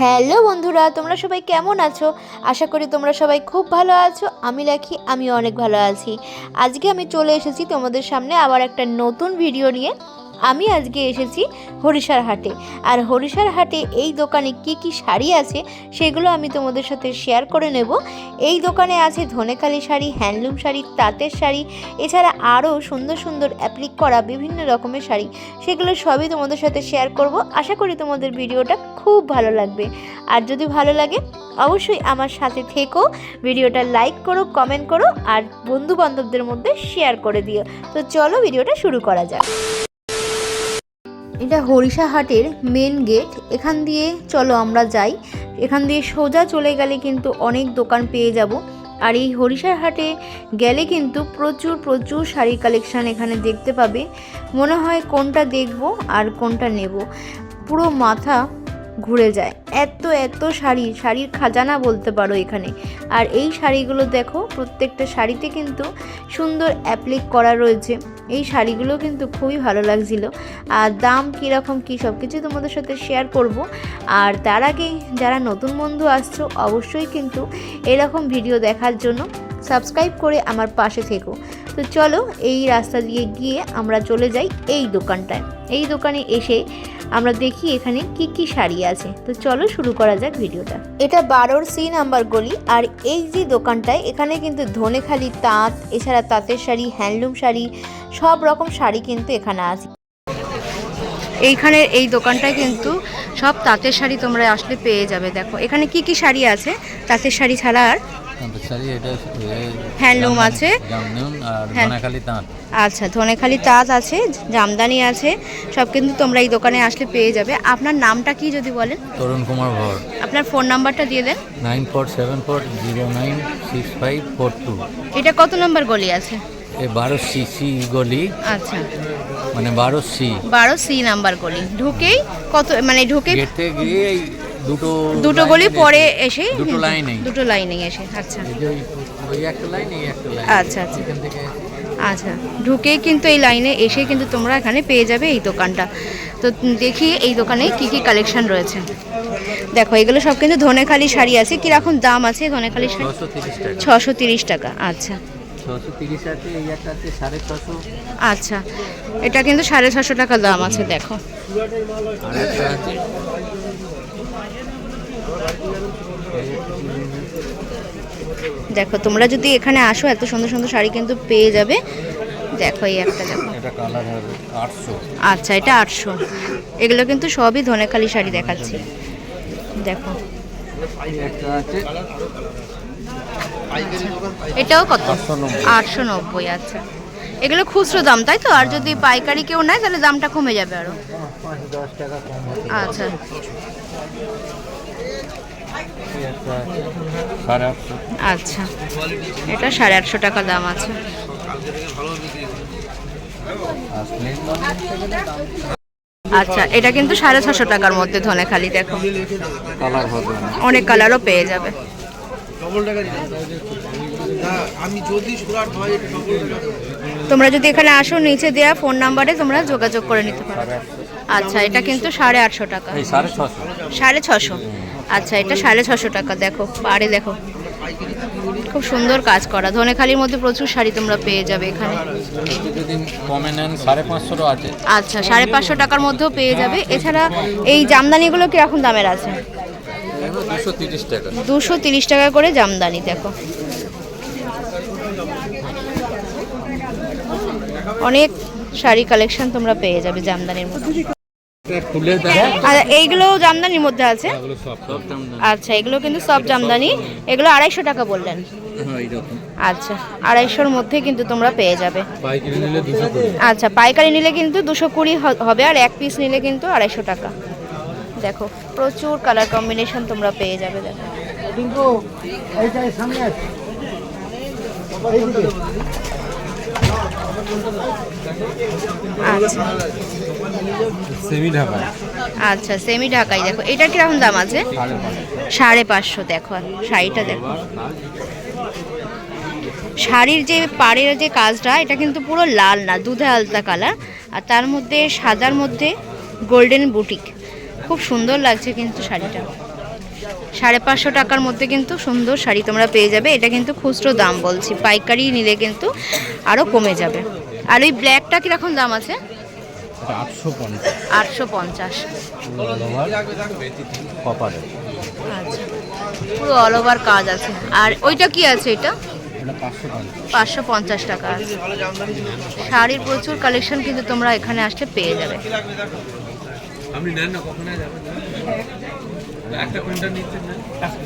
Hello বন্ধুরা, তোমরা সবাই কেমন আছো? আশা করি তোমরা সবাই খুব ভালো আছো, আমি লেখি আমি অনেক ভালো আছি। আজকে আমি চলে এসেছি তোমাদের সামনে আবার একটা নতুন ভিডিও নিয়ে। আমি আজকে এসেছি হরিষার হাটে। আর হরিষার হাটে এই দোকানে কি কি শাড়ি আছে সেগুলো আমি তোমাদের সাথে শেয়ার করে নেব। এই দোকানে আছে ধনেখালি শাড়ি, হ্যান্ডলুম শাড়ি, তাঁতের শাড়ি, এছাড়া আরও সুন্দর সুন্দর অ্যাপ্লিক করা বিভিন্ন রকমের শাড়ি। সেগুলো সবই তোমাদের সাথে শেয়ার করব। আশা করি তোমাদের ভিডিওটা খুব ভালো লাগবে। আর যদি ভালো লাগে, অবশ্যই আমার সাথে থেকো, ভিডিওটা লাইক করো কমেন্ট করো, আর বন্ধু বান্ধবদের মধ্যে শেয়ার করে দিও। তো চলো ভিডিওটা শুরু করা যাক। এটা হরিষা হাটের মেন গেট এখান দিয়ে চলো আমরা যাই। এখান দিয়ে সোজা চলে গেলে কিন্তু অনেক দোকান পেয়ে যাব। আর এই হরিষার হাটে গেলে কিন্তু প্রচুর প্রচুর শাড়ি কালেকশান এখানে দেখতে পাবে। মনে হয় কোনটা দেখব আর কোনটা নেব। পুরো মাথা ঘুরে যায়। এত এত শাড়ি, শাড়ির খাজানা বলতে পারো এখানে। আর এই শাড়িগুলো দেখো, প্রত্যেকটা শাড়িতে কিন্তু সুন্দর অ্যাপ্লিক করা রয়েছে। এই শাড়িগুলো কিন্তু খুবই ভালো লাগছিল। আর দাম কীরকম, কী সব কিছু তোমাদের সাথে শেয়ার করব। আর তার আগে যারা নতুন বন্ধু আসছো, অবশ্যই কিন্তু এরকম ভিডিও দেখার জন্য সাবস্ক্রাইব করে আমার পাশে থেকো। তো চলো এই রাস্তা দিয়ে গিয়ে আমরা চলে যাই এই দোকানটায়। এই দোকানে এসে আমরা দেখি এখানে কি কি শাড়ি আছে। তো চলো শুরু করা যাক ভিডিওটা। এটা বারোর সি নাম্বার গলি আর এই যে দোকানটায় এখানে কিন্তু ধনেখালি তাঁত, এছাড়া তাঁতের শাড়ি, হ্যান্ডলুম শাড়ি, সব রকম শাড়ি কিন্তু এখানে আছে। এইখানে এই দোকানটায় কিন্তু সব তাঁতের শাড়ি তোমরা আসলে পেয়ে যাবে। দেখো, এখানে কি কি শাড়ি আছে? তাঁতের শাড়ি ছাড়া আর হ্যান্ডলুম আছে। হ্যাঁ। আচ্ছা ধনেখালি তাঁত আছে জামদানি আছে সব কিন্তু তোমরা এই দোকানে আসলে পেয়ে যাবে। আপনার নামটা কি যদি বলেন? তরুণ কুমার ভর। আপনার ফোন নাম্বারটা দিয়ে দেন। Nine four seven four zero nine six five four two. এটা কত নম্বর গলি আছে? বারো সিসি গলি। আচ্ছা। মানে বারো সি। বারো সি নাম্বার গলি। ঢুকেই কত মানে ঢুকে গিয়ে দুটো দুটো গলি পরে এসে- দুটো লাইনেই দুটো লাইনে এসে আচ্ছা। লাইন লাইন আচ্ছা আচ্ছা। আচ্ছা ঢুকেই কিন্তু এই লাইনে এসে কিন্তু তোমরা এখানে পেয়ে যাবে এই দোকানটা। তো দেখি এই দোকানে কি কি কালেকশন রয়েছে। দেখো এগুলো সব কিন্তু ধনেখালি শাড়ি আছে। কীরকম দাম আছে ধনেখালি শাড়ি? ছশো তিরিশ টাকা। আচ্ছা। আচ্ছা এটা কিন্তু সাড়ে ছশো টাকা দাম আছে দেখো। দেখো তোমরা যদি এখানে আসো এত সুন্দর সুন্দর শাড়ি কিন্তু পেয়ে যাবে। দেখো এই একটা দেখো। এটা কালার হবে আটশো। আচ্ছা এটা আটশো। এগুলো কিন্তু সবই ধনেখালি শাড়ি দেখাচ্ছি। দেখো। এটাও কত? আটশো নব্বই। আচ্ছা। এগুলো খুচরো দাম তাই তো? আর যদি পাইকারি কেউ নেয় তাহলে দামটা কমে যাবে আরও। আচ্ছা এই একটা আছে সাড়ে আটশো আচ্ছা। এটা সাড়ে আটশো টাকা দাম আছে। আচ্ছা এটা কিন্তু সাড়ে ছশো টাকার মধ্যে ধনেখালি দেখো। কালার হবে না অনেক কালারও পেয়ে যাবে। তোমরা যদি এখানে আসো নিচে দেওয়া ফোন নাম্বারে তোমরা যোগাযোগ করে নিতে পারো। আচ্ছা এটা কিন্তু সাড়ে আটশো টাকা। সাড়ে ছশো। আচ্ছা এটা সাড়ে ছশো টাকা, দেখো পাড়ে দেখো। খুব সুন্দর কাজ করা। ধনেখালির মধ্যে প্রচুর শাড়ি তোমরা পেয়ে যাবে এখানে। আচ্ছা সাড়ে পাঁচশো টাকার মধ্যেও পেয়ে যাবে। এছাড়া এই জামদানিগুলো কীরকম দামের আছে? দুশো তিরিশ টাকা করে জামদানি, দেখো। অনেক শাড়ি কালেকশন তোমরা পেয়ে যাবে জামদানির মধ্যে। আর এইগুলো জামদানির মধ্যে আছে। আচ্ছা এগুলো কিন্তু সব জামদানি। এগুলো আড়াইশো টাকা বললেন। আচ্ছা আড়াইশোর মধ্যে কিন্তু তোমরা পেয়ে যাবে। আচ্ছা পাইকারি নিলে কিন্তু দুশো কুড়ি হবে আর এক পিস নিলে কিন্তু আড়াইশো টাকা। দেখো, প্রচুর কালার কম্বিনেশন তোমরা পেয়ে যাবে, দেখো। আচ্ছা। সেমি ঢাকা আচ্ছা সেমি ঢাকাই দেখো। এটা কীরকম দাম আছে? সাড়ে পাঁচশো। সাড়ে পাঁচশো দেখো শাড়িটা দেখো। শাড়ির যে পাড়ের যে কাজটা এটা কিন্তু পুরো লাল না দুধে আলতা কালার। আর তার মধ্যে সাদার মধ্যে গোল্ডেন বুটিক। খুব সুন্দর লাগছে কিন্তু শাড়িটা। সাড়ে পাঁচশো টাকার মধ্যে কিন্তু সুন্দর শাড়ি তোমরা পেয়ে যাবে। এটা কিন্তু খুচরো দাম বলছি। পাইকারি নিলে কিন্তু আরও কমে যাবে। আর ওই ব্ল্যাকটা কীরকম দাম আছে? এটা আটশো পঞ্চাশ। আচ্ছা। পুরো অল ওভার কাজ আছে। আর ওইটা কি আছে এটা? এটা পাঁচশো পঞ্চাশ টাকা শাড়ির প্রচুর কালেকশন কিন্তু তোমরা এখানে আসলে পেয়ে যাবে। আপনি নেন না কখন যাবেন একটা কোনটা নিচ্ছেন না এক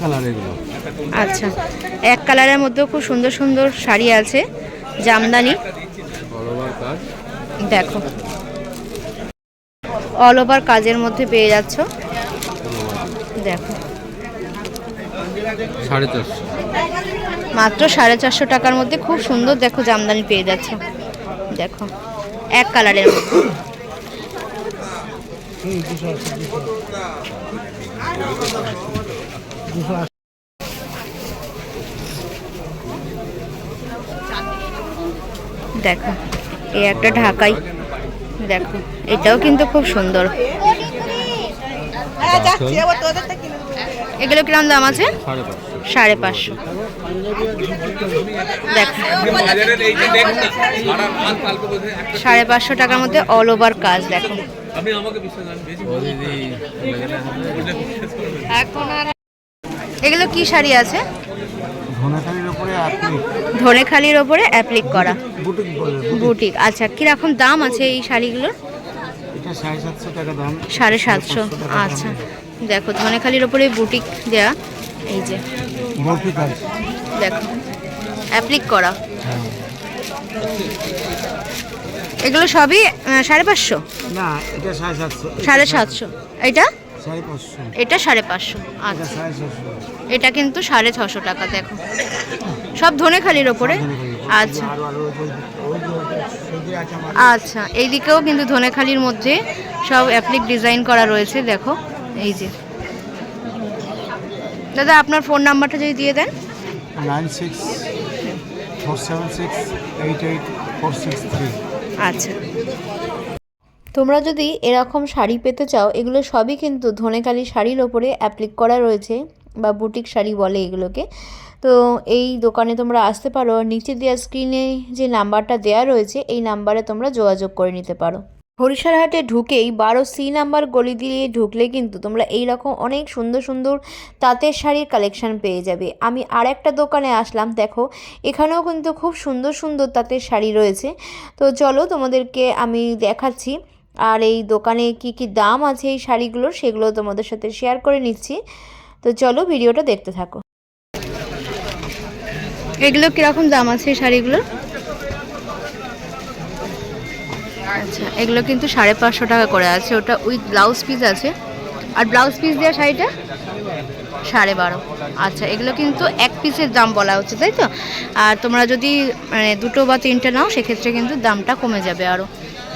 কালার এগুলো। আচ্ছা এক কালারের মধ্যেও খুব সুন্দর সুন্দর শাড়ি আছে জামদানি। দেখো। অল ওভার কাজের মধ্যে পেয়ে যাচ্ছ। দেখো। সাড়ে চারশো। মাত্র সাড়ে চারশো টাকার মধ্যে খুব সুন্দর দেখো জামদানি পেয়ে যাচ্ছ। দেখো এক কালারের মধ্যে। দেখো এই একটা ঢাকাই। দেখো এটাও কিন্তু খুব সুন্দর। এগুলো কিরম দাম আছে? সাড়ে পাঁচশো। সাড়ে পাঁচশো। দেখো। সাড়ে পাঁচশো টাকার মধ্যে অল ওভার কাজ দেখো। আপনি আমাকে বিশ্বাস করেন বেশি ও দিদি বললে বিশ্বাস করবেন এখন আর এগুলো কি শাড়ি আছে? ধনেখালির উপরে ওপরে অ্যাপ্লিক করা। বুটিক আচ্ছা কীরকম দাম আছে এই শাড়িগুলোর? সাড়ে সাতশো আচ্ছা। দেখো ধনেখালির ওপরে বুটিক দেয়া। এই যে। দেখো। অ্যাপ্লিক করা। এগুলো সবই সাড়ে পাঁচশো? না এটা সাড়ে সাতশো। সাড়ে সাতশো। এটা? এটা সাড়ে পাঁচশো আচ্ছা। এটা কিন্তু সাড়ে ছশো টাকা দেখো। সব ধনেখালির ওপরে? আচ্ছা। আচ্ছা এইদিকেও কিন্তু ধনেখালির মধ্যে সব অ্যাপ্লিক ডিজাইন করা রয়েছে দেখো। এই যে। দাদা আপনার ফোন নাম্বারটা যদি দিয়ে দেন। আচ্ছা। তোমরা যদি এরকম শাড়ি পেতে চাও, এগুলো সবই কিন্তু ধনেখালি শাড়ির ওপরে অ্যাপ্লিক করা রয়েছে, বা বুটিক শাড়ি বলে এগুলোকে। তো এই দোকানে তোমরা আসতে পারো নিচে দেওয়া স্ক্রিনে যে নাম্বারটা দেওয়া রয়েছে, এই নাম্বারে তোমরা যোগাযোগ করে নিতে পারো। হরিশারহাটে ঢুকেই বারো সি নাম্বার গলি দিয়ে ঢুকলে কিন্তু তোমরা এই রকম অনেক সুন্দর সুন্দর তাঁতের শাড়ির কালেকশান পেয়ে যাবে। আমি আর একটা দোকানে আসলাম, দেখো, এখানেও কিন্তু খুব সুন্দর সুন্দর তাঁতের শাড়ি রয়েছে। তো চলো তোমাদেরকে আমি দেখাচ্ছি, আর এই দোকানে কি কি দাম আছে এই শাড়িগুলোর সেগুলো তোমাদের সাথে শেয়ার করে নিচ্ছি। তো চলো ভিডিওটা দেখতে থাকো। এগুলো কীরকম দাম আছে এই শাড়িগুলোর? আচ্ছা এগুলো কিন্তু সাড়ে পাঁচশো টাকা করে আছে। ওটা উইথ ব্লাউজ পিস আছে। আর ব্লাউজ পিস দেওয়া শাড়িটা? সাড়ে বারো। আচ্ছা এগুলো কিন্তু এক পিসের দাম বলা হচ্ছে, তাই তো? আর তোমরা যদি মানে দুটো বা তিনটে নাও, সেক্ষেত্রে কিন্তু দামটা কমে যাবে আরও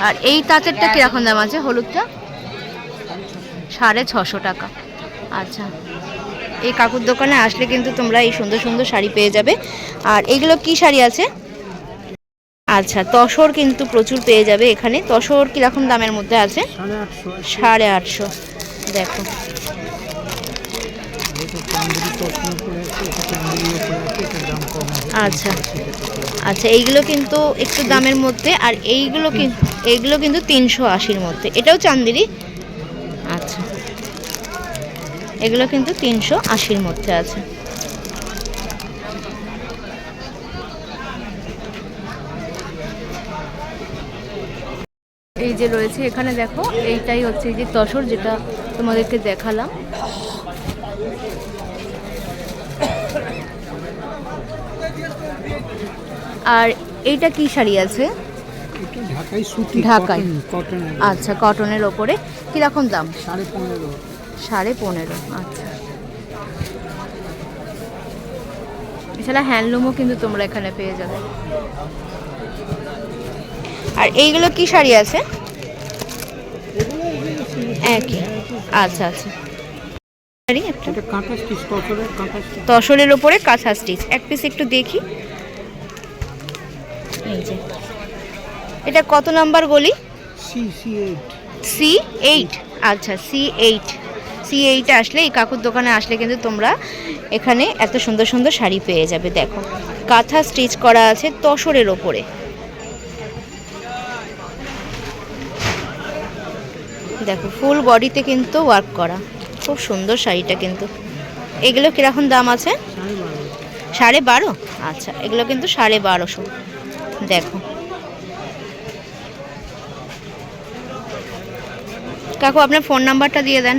আর এই তাঁতেরটা কীরকম দাম আছে? হলুদটা? সাড়ে ছশো টাকা। আচ্ছা এই কাকুর দোকানে আসলে কিন্তু তোমরা এই সুন্দর সুন্দর শাড়ি পেয়ে যাবে। আর এগুলো কি শাড়ি আছে? আচ্ছা তসর কিন্তু প্রচুর পেয়ে যাবে এখানে। তসর কীরকম দামের মধ্যে আছে? সাড়ে আটশো। দেখো। আচ্ছা আচ্ছা এইগুলো কিন্তু একটু দামের মধ্যে, আর এইগুলো কিন্তু এইগুলো কিন্তু তিনশো আশির মধ্যে। এটাও চান্দিরি আচ্ছা। এগুলো কিন্তু তিনশো আশির মধ্যে আছে এই যে রয়েছে এখানে দেখো এইটাই হচ্ছে যে তসর যেটা তোমাদেরকে দেখালাম। আর এইটা কি শাড়ি আছে। কটন আচ্ছা কটনের ওপরে। কীরকম দাম? সাড়ে পনেরো। সাড়ে পনেরো আচ্ছা। এছাড়া হ্যান্ডলুমও কিন্তু তোমরা এখানে পেয়ে যাবে। আর এইগুলো কি শাড়ি আছে? একই। আচ্ছা আচ্ছা। তসরের ওপরে কাঁথা স্টিচ এক পিস একটু দেখি। এই যে। এটা কত নাম্বার গলি? সি এইট আচ্ছা সি এইট সি এইটে আসলে এই কাকুর দোকানে আসলে কিন্তু তোমরা এখানে এত সুন্দর সুন্দর শাড়ি পেয়ে যাবে দেখো। কাঁথা স্টিচ করা আছে তসরের ওপরে। দেখো ফুল বডিতে কিন্তু ওয়ার্ক করা। খুব সুন্দর শাড়িটা কিন্তু। এগুলো কীরকম দাম আছে? সাড়ে বারো? আচ্ছা এগুলো কিন্তু সাড়ে বারোশো। দেখো। কাকু, আপনার ফোন নাম্বারটা দিয়ে দেন।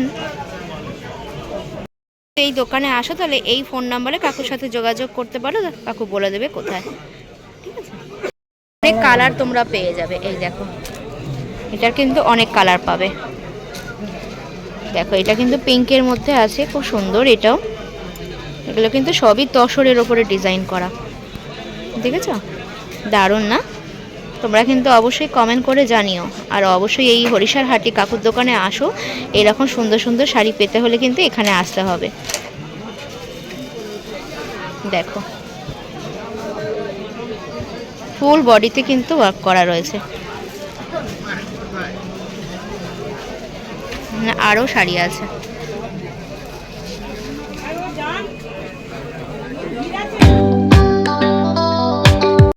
এই দোকানে আসো, তাহলে এই ফোন নাম্বারে কাকুর সাথে যোগাযোগ করতে পারো। কাকু বলে দেবে কোথায়। ঠিক আছে? অনেক কালার তোমরা পেয়ে যাবে। এই দেখো, এটার কিন্তু অনেক কালার পাবে। দেখো, এটা কিন্তু পিঙ্কের মধ্যে আছে, খুব সুন্দর এটাও। এগুলো কিন্তু সবই তসরের ওপরে ডিজাইন করা। দেখেছ? দারুণ না? তোমরা কিন্তু অবশ্যই কমেন্ট করে জানিও। আর অবশ্যই এই হরিষার হাটি কাকুর দোকানে আসো। এরকম সুন্দর সুন্দর শাড়ি পেতে হলে কিন্তু এখানে আসতে হবে। দেখো। ফুল বডিতে কিন্তু ওয়ার্ক করা রয়েছে। আরও শাড়ি আছে।